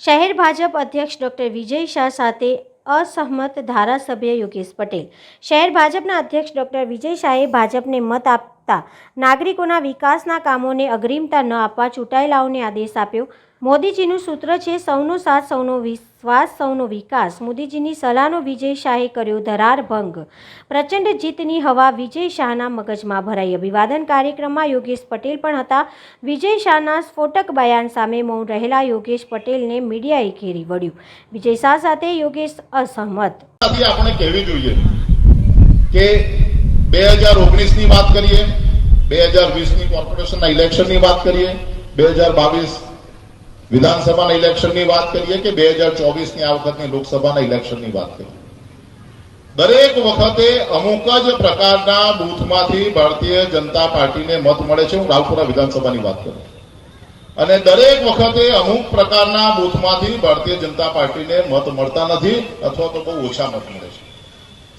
શહેર ભાજપ અધ્યક્ષ ડૉક્ટર વિજય શાહ સાથે અસહમત ધારાસભ્ય યોગેશ પટેલ. શહેર ભાજપના અધ્યક્ષ ડૉક્ટર વિજય શાહે ભાજપને મત આપતા નાગરિકોના વિકાસના કામોને અગ્રિમતા ન આપવા ચૂંટાયેલાઓને આદેશ આપ્યો. મોદીજીનું સૂત્ર છે, સૌનો સાથ, સૌનો વિશ્વાસ, સૌનો વિકાસ. મોદીજીની સલાહનો વિજય શાહે કર્યો ધરાર ભંગ. પ્રચંડ જીતની હવા વિજય શાહના મગજમાં ભરાઈ. અભિવાદન કાર્યક્રમમાં યોગેશ પટેલ પણ હતા. વિજય શાહના સ્ફોટક બયાન સામે મૌન રહેલા યોગેશ પટેલને મીડિયાએ ઘેરી વળ્યું. વિજય શાહ સાથે યોગેશ અસહમત. આપણે કહેવી જોઈએ કે બે હજાર ઓગણીસની વાત કરીએ, બે હજાર વીસની કોર્પોરેશનના ઇલેક્શનની વાત કરીએ, બે હજાર બાવીસ વિધાનસભાના ઇલેક્શનની વાત કરીએ કે બે હજાર ચોવીસની આ વખતની લોકસભાના ઇલેક્શનની વાત કરીએ. દરેક વખતે અમુક જ પ્રકારના બૂથમાંથી ભારતીય જનતા પાર્ટીને મત મળે છે. હું રાવપુરા વિધાનસભાની વાત કરું. અને દરેક વખતે અમુક પ્રકારના બૂથમાંથી ભારતીય જનતા પાર્ટીને મત મળતા નથી અથવા તો બહુ ઓછા મત મળે છે.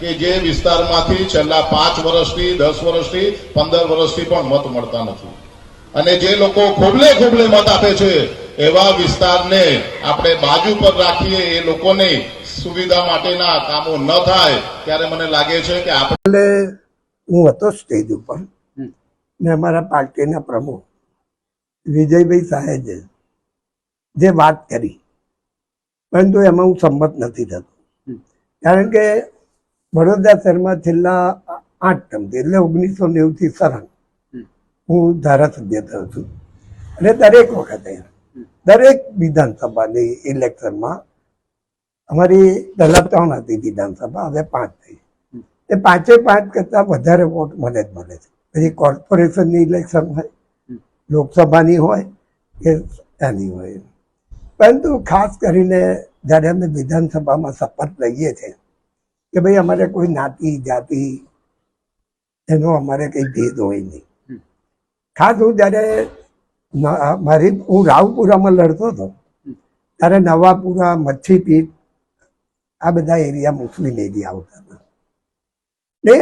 કે જે વિસ્તારમાંથી છેલ્લા પાંચ વર્ષથી દસ વર્ષથી પંદર વર્ષથી પણ મત મળતા નથી. અને જે લોકો ખોબલે ખોબલે મત આપે છે એવા વિસ્તારને આપણે બાજુ પર રાખીએ એ લોકોને સુવિધા માટેના કામો ન થાય ત્યારે મને લાગે છે કે આપણે હું હતો સ્ટેજ ઉપર. ને અમારા પાર્ટીના પ્રમુખ વિજયભાઈ સાહેજે જે વાત કરી પરંતુ એમાં હું સંમત નથી થતો. કારણ કે વડોદરા શહેરમાં છેલ્લા આઠ ટર્મથી એટલે ઓગણીસો નેવુંથી સરંગ હું ધારાસભ્ય થયો છું. અને દરેક વખતે દરેક વિધાનસભાની ઇલેક્શનમાં અમારી પહેલા ત્રણ હતી વિધાનસભા હવે પાંચ થઈ. એ પાંચે પાંચ કરતા વધારે વોટ મને જ મળે છે. પછી કોર્પોરેશનની ઇલેક્શન હોય લોકસભાની હોય કે એની હોય. પરંતુ ખાસ કરીને જ્યારે અમે વિધાનસભામાં શપથ લઈએ છીએ કે ભાઈ અમારે કોઈ નાતી જાતિ એનો અમારે કંઈ ભેદ હોય નહીં. ખાસ હું જ્યારે મારી હું રાવપુરામાં લડતો હતો ત્યારે નવાપુરા મચ્છીપીઠ આ બધા એરિયા મુસ્લિમ એરિયા આવતા હતા. ને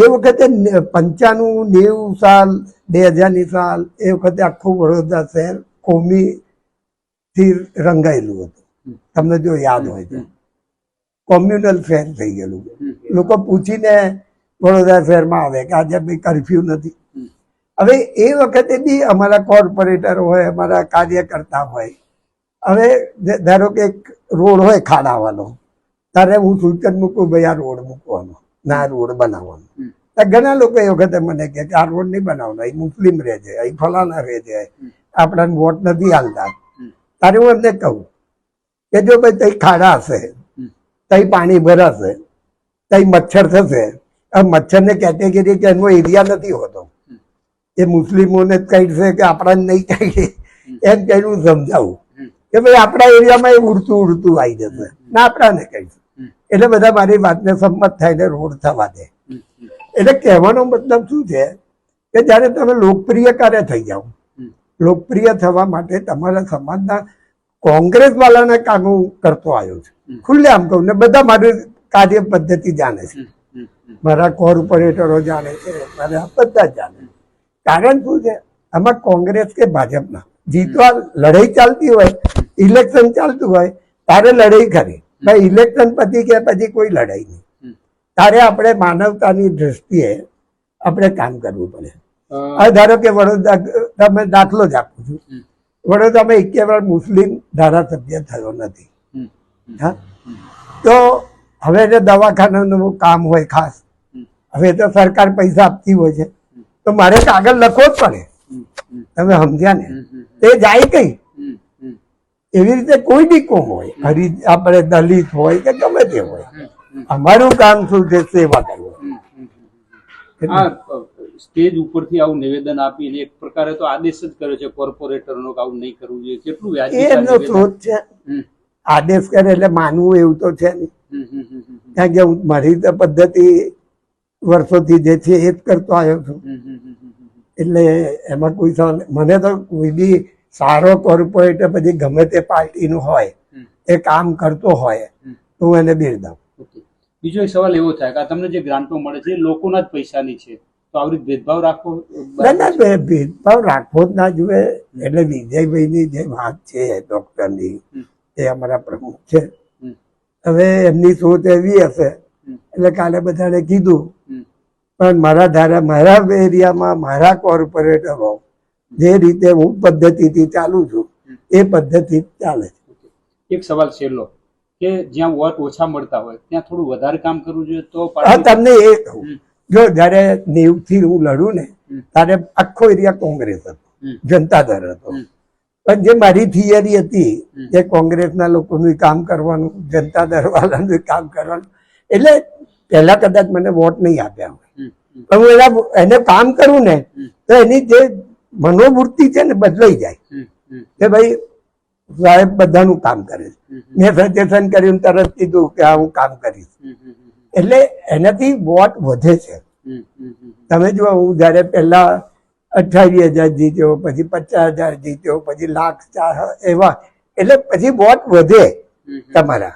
એ વખતે પંચાણું નેવું સાલ બે હજારની સાલ એ વખતે આખું વડોદરા શહેર કોમી થી રંગાયેલું હતું. તમને જો યાદ હોય તો. કોમ્યુનલ ફેર થઈ ગયેલું. લોકો પૂછીને વડોદરા શહેરમાં આવે કે આજે ભાઈ કરફ્યુ નથી. હવે એ વખતે બી અમારા કોર્પોરેટર હોય અમારા કાર્યકર્તા હોય. હવે ધારો કે એક રોડ હોય ખાડાવાનો ત્યારે હું સૂચન મૂકું ભાઈ આ રોડ મૂકવાનો ના રોડ બનાવવાનો. ઘણા લોકો એ વખતે મને કે આ રોડ નહીં બનાવવાનો અહીં મુસ્લિમ રહે છે અહીં ફલાણા રહે છે આપણાને વોટ નથી હાલતા. તારે હું એમને કહું કે જો ભાઈ તઈ ખાડા હશે તઈ પાણી ભરાશે, તઈ મચ્છર થશે. આ મચ્છરને કેટેગરી કે એનો એરિયા નથી હોતો. એ મુસ્લિમોને જ કહી છે કે આપણાને નહીં કહી એમ કહીને સમજાવું કે ભાઈ આપણા એરિયામાં એ ઉડતું ઉડતું આવી જશે. ના આપણાને કહીશું એટલે બધા મારી વાતને સંમત થાય ને રોડ થવા દે. એટલે કહેવાનો મતલબ શું છે કે જ્યારે તમે લોકપ્રિય કાર્ય થઈ જાઓ, લોકપ્રિય થવા માટે તમારા સમાજના કોંગ્રેસ વાળાને કાનું કરતો આવ્યો છું. ખુલ્લે આમ કહું ને બધા મારી કાર્ય પદ્ધતિ જાણે છે. મારા કોર્પોરેટરો જાણે છે મારા બધા જાણે કારણ શું છે? આમાં કોંગ્રેસ કે ભાજપના. જીતવા લડાઈ ચાલતી હોય ઇલેક્શન ચાલતું હોય તારે લડાઈ ખરી ભાઈ ઇલેક્શન પછી કે પછી કોઈ લડાઈ નહીં. તારે આપણે માનવતાની દ્રષ્ટિએ આપણે કામ કરવું પડે. હવે ધારો કે વડોદરા તમે દાખલો જ આપું છું. વડોદરામાં એકેવાર મુસ્લિમ ધારાસભ્ય થયો નથી. હા? તો હવે જે દવાખાનાનું કામ હોય ખાસ હવે તો સરકાર પૈસા આપતી હોય છે. તો મારે કાગળ લખવો જ પડે. તમે સમજ્યા ને? એ જાય કઈ? એવી રીતે કોઈ બી કોમ હોય હરી આપણે દલિત હોય કે ગમે તે હોય. અમારું કામ શું છે? સેવા કરવું. સ્ટેજ ઉપરથી આવું નિવેદન આપીને એક પ્રકારે તો આદેશ જ કર્યો છે કોર્પોરેટરનો નો આવું નહીં કરવું જોઈએ. કેટલું વ્યાજબી એમનો સ્ત્રોત છે. આદેશ કરે એટલે માનવું એવું તો છે નહીં. કારણ કે હું મારી પદ્ધતિ વર્ષોથી જે છે એ જ કરતો આવ્યો છું. એટલે એમાં કોઈ મને તો કોઈ બી સારો કોર્પોરેટર પછી ગમે તે પાર્ટીનું હોય એ કામ કરતો હોય તો હું એને બિરદાવું. બીજો એક સવાલ એવો થાય કે તમને જે ગ્રાન્ટો મળે છે લોકોના જ પૈસાની છે. તો આવી રીતે ભેદભાવ રાખવો ના ના ભેદભાવ રાખવો જ ના જોઈએ. એટલે વિજયભાઈની જે વાત છે ડોક્ટરની. એ અમારા પ્રમુખ છે. હવે એમની સોચ એવી હશે. એટલે કાલે બધાને કીધું પણ મારા ધારા મારા એરિયામાં મારા કોર્પોરેટરો જે રીતે હું પદ્ધતિથી ચાલુ છું એ પદ્ધતિ ચાલે છે. એક સવાલ છેલ્લો કે જ્યાં વોટ ઓછા મળતા હોય ત્યાં થોડું વધારે કામ કરવું જોઈએ તો હા તમને એ કહું. જો જયારે નેવથી હું લડું ને ત્યારે આખો એરિયા કોંગ્રેસ હતો જનતા દળ હતો. પણ જે મારી થિયરી હતી. કે કોંગ્રેસના લોકોનું કામ કરવાનું જનતા દળવાળાનું કામ કરવાનું એટલે પહેલા કદાચ મને વોટ નહીં આપ્યા હોય. પણ હું એના એને કામ કરું ને તો એની જે મનોવૃત્તિ છે ને બદલાઈ જાય. કે ભાઈ સાહેબ બધાનું કામ કરે છે. મેં સજેશન કર્યું તરત કીધું કે હું કામ કરીશ. એટલે એનાથી વોટ વધે છે. તમે જુઓ હું જ્યારે પહેલા અઠાવીસ હજાર જીત્યો પછી પચાસ હજાર જીત્યો પછી લાખ ચાર એવા. એટલે પછી વોટ વધે તમારા.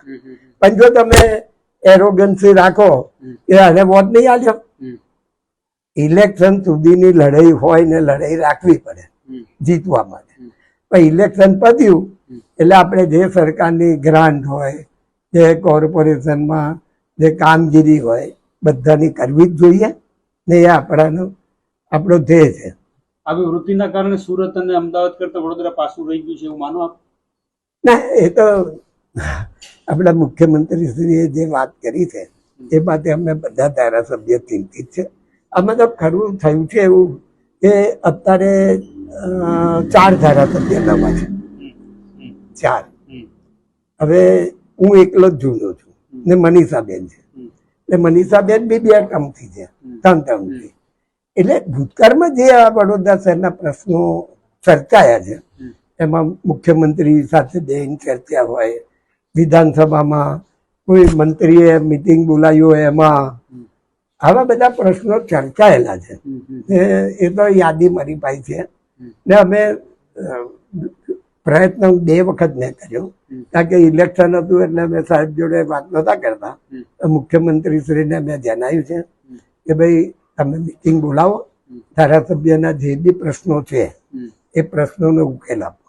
પણ જો તમે એરોગન્સી રાખો કે આને વોટ નહીં આલ્યો. ઇલેક્શન સુધીની લડાઈ હોય ને લડાઈ રાખવી પડે જીતવા માટે. પણ ઇલેક્શન પત્યું એટલે આપણે જે સરકારની ગ્રાન્ટ હોય જે કોર્પોરેશનમાં જે કામગીરી હોય બધાની કરવી જ જોઈએ ને એ આપણાનો આપણો ધ્યેય છે. આવી વૃત્તિના કારણે સુરત અને અમદાવાદ કરતા વડોદરા પાછું રહી ગયું છે એવું માનો આપ? ના એ તો આપણા મુખ્યમંત્રીશ્રીએ જે વાત કરી છે એ માટે અમે બધા ધારાસભ્ય ચિંતિત છે. અમે તો ખરું થયું છે એવું કે અત્યારે ચાર ધારાસભ્ય નવા છે. ચાર. હવે હું એકલો જ જૂનો છું ને મનીષાબેન છે. એટલે મનીષાબેન બી બે ટર્મથી છે ત્રણ ટર્મથી એટલે ભૂતકાળમાં જે આ વડોદરા શહેરના પ્રશ્નો ચર્ચાયા છે એમાં મુખ્યમંત્રી સાથે બેન ચર્ચા હોય વિધાનસભામાં કોઈ મંત્રીએ મિટિંગ બોલાવી હોય એમાં આવા બધા પ્રશ્નો ચર્ચાયેલા છે. એ તો યાદી મારી પાસે છે. ને અમે પ્રયત્ન બે વખત મેં કર્યો. કારણ કે ઇલેક્શન હતું એટલે અમે સાહેબ જોડે વાત નહોતા કરતા. મુખ્યમંત્રીશ્રીને મેં જણાવ્યું છે કે ભાઈ તમે મિટિંગ બોલાવો. ધારાસભ્યના જે બી પ્રશ્નો છે એ પ્રશ્નોનો ઉકેલ આપો.